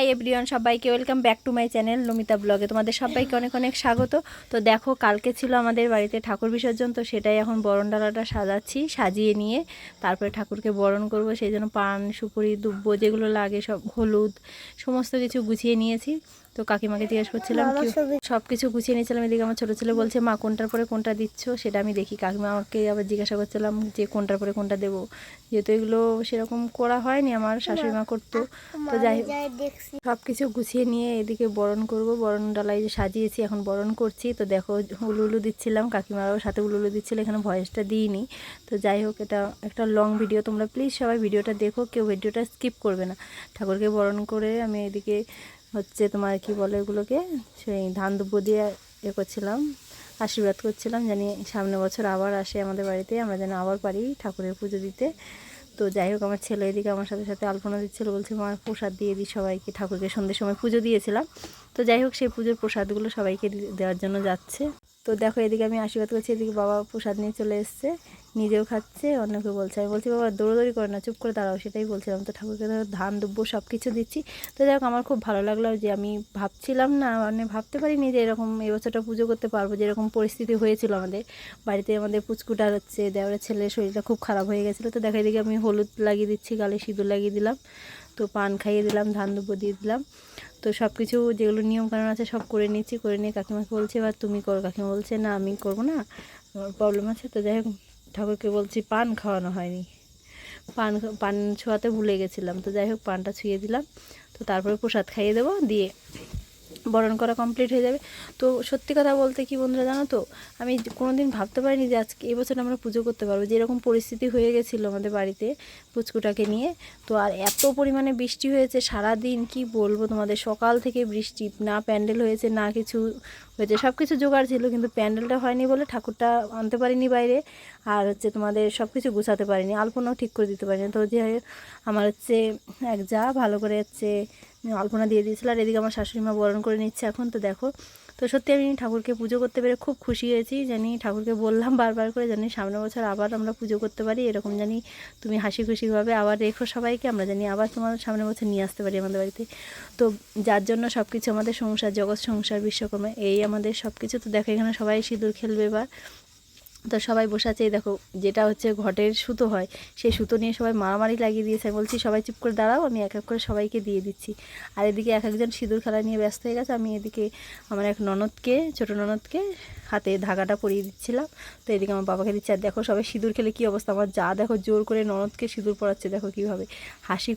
High everyone, সবাইকে welcome back to my channel Namita ব্লগে। তোমাদের সবাইকে অনেক অনেক স্বাগত। তো দেখো, কালকে ছিল আমাদের বাড়িতে ঠাকুর বিসর্জন, তো সেটাই এখন বরণ ডালাটা সাজাচ্ছি, সাজিয়ে নিয়ে তারপরে ঠাকুরকে বরণ করব। সেই জন্য পান, সুপুরি, দুব্ব যেগুলো লাগে, সব হলুদ, সমস্ত কিছু গুছিয়ে নিয়েছি। তো কাকিমাকে জিজ্ঞেস করছিলাম সব কিছু গুছিয়ে নিয়েছিলাম এদিকে আমার ছোটো ছেলে বলছে মা কোনটার পরে কোনটা দিচ্ছ? সেটা আমি দেখি। কাকিমা আমাকে আবার জিজ্ঞাসা করছিলাম যে কোনটার পরে কোনটা দেবো? যেহেতু এগুলো সেরকম করা হয়নি আমার শাশুড়ি মা করতো। তো যাই হোক। সব কিছু গুছিয়ে নিয়ে এদিকে বরণ করব। বরণ ডালাই যে সাজিয়েছি এখন বরণ করছি। তো দেখো উলু উলু দিচ্ছিলাম কাকিমারাও সাথে উলু উলু দিচ্ছিল এখানে ভয়েসটা দিইনি। তো যাই হোক এটা একটা লং ভিডিও তোমরা প্লিজ সবাই ভিডিওটা দেখো কেউ ভিডিওটা স্কিপ করবে না। ঠাকুরকে বরণ করে আমি এদিকে হচ্ছে তোমার কি বলে ওগুলোকে? সেই ধান দুব্ব দিয়ে এ করছিলাম, আশীর্বাদ করছিলাম, জানি সামনে বছর আবার আসে আমাদের বাড়িতে, আমরা যেন আবার পারি ঠাকুরের পুজো দিতে। তো যাই হোক, আমার ছেলে এদিকে আমার সাথে সাথে আলপনা দিচ্ছিল, বলছে আমার প্রসাদ দিয়ে দিই সবাইকে, ঠাকুরকে সন্ধ্যের সময় পুজো দিয়েছিলাম। তো যাই হোক, সেই পুজোর প্রসাদগুলো সবাইকে দেওয়ার জন্য যাচ্ছে। তো দেখো, এদিকে আমি আশীর্বাদ করছি, এদিকে বাবা প্রসাদ নিয়ে চলে এসছে, নিজেও খাচ্ছে, অন্যকে বলছে। আমি বলছি, বাবা, দৌড়দৌড়ি করে না, চুপ করে দাঁড়াও, সেটাই বলছিলাম। তো ঠাকুরকে ধান দুব্য সব কিছু দিচ্ছি। তো যাই হোক, আমার খুব ভালো লাগল যে আমি ভাবছিলাম না মানে ভাবতে পারিনি যে এরকম এবছরটা পুজো করতে পারব যেরকম পরিস্থিতি হয়েছিল আমাদের। বাড়িতে আমাদের পুচকুটা হচ্ছে দেওয়ারের ছেলের শরীরটা খুব খারাপ হয়ে গেছিল। তো দেখা, এদিকে আমি হলুদ লাগিয়ে দিচ্ছি, গালে সিঁদুর লাগিয়ে দিলাম। তো পান খাইয়ে দিলাম, ধান দুব্য দিয়ে দিলাম। তো সব কিছু যেগুলো নিয়মকানুন আছে সব করে নিচ্ছি, করে নিয়ে কাকিমাকে বলছে, এবার তুমি করো। কাকিমা বলছে, না, আমি করব না আমার প্রবলেম আছে। তো যাই হোক, ঠাকুরকে বলছি, পান খাওয়ানো হয়নি। পান পান ছোঁয়াতে ভুলে গেছিলাম। তো যাই হোক, পানটা ছুঁয়ে দিলাম। তো তারপরে প্রসাদ খাইয়ে দেবো, দিয়ে বরণ করা কমপ্লিট হয়ে যাবে। তো সত্যি কথা বলতে কি বন্ধুরা জানো তো, আমি কোনো দিন ভাবতে পারিনি যে আজকে এবছর আমরা পুজো করতে পারব। যে এরকম পরিস্থিতি হয়ে গেছিল আমাদের বাড়িতে পুচকুটাকে নিয়ে, তো আর এত পরিমাণে বৃষ্টি হয়েছে সারা দিন কি বলব তোমাদের? সকাল থেকে বৃষ্টি, না প্যান্ডেল হয়েছে, না কিছু হয়েছে সব কিছু জোগাড় ছিল, কিন্তু প্যান্ডেলটা হয়নি বলে ঠাকুরটা আনতে পারিনি বাইরে, আর হচ্ছে তোমাদের সব কিছু গুছাতে পারিনি, আলপনাও ঠিক করে দিতে পারিনি। তো যে আমার হচ্ছে এক যা, ভালো করে হচ্ছে আলপনা দিয়ে দিয়েছিল আর এদিকে আমার শাশুড়ি মা বরণ করে নিচ্ছে এখন, তো দেখো। তো সত্যি আমি ঠাকুরকে পুজো করতে পেরে খুব খুশি হয়েছি, জানি ঠাকুরকে বললাম বারবার করে, জানি সামনে বছর আবার আমরা পুজো করতে পারি, এরকম জানি তুমি হাসি খুশিভাবে আবার রেখো সবাইকে, আমরা জানি আবার তোমার সামনে বছর নিয়ে আসতে পারি আমাদের বাড়িতে। তো যার জন্য সব কিছু আমাদের সংসার, জগৎ, সংসার, বিশ্বকর্মা, এই আমাদের সব কিছু তো দেখো এখানে সবাই সিঁদুর খেলবে এবার। তো সবাই বসে আছে, এই দেখো, যেটা হচ্ছে ঘটের সুতো হয়, সেই সুতো নিয়ে সবাই মারামারি লাগিয়ে দিয়েছে। বলছি, সবাই চুপ করে দাঁড়াও, আমি এক এক করে সবাইকে দিয়ে দিচ্ছি। আর এদিকে এক একজন সিঁদুর খেলা নিয়ে ব্যস্ত হয়ে গেছে, আমি এদিকে আমার এক ননদকে, ছোটো ননদকে হাতে ধাগাটা পরিয়ে দিচ্ছিলাম। তো এদিকে আমার বাবাকে দিচ্ছে। আর দেখো সবাই সিঁদুর খেলে কী অবস্থা, আমার যা দেখো জোর করে ননদকে সিঁদুর পরাচ্ছে, দেখো কীভাবে হাসি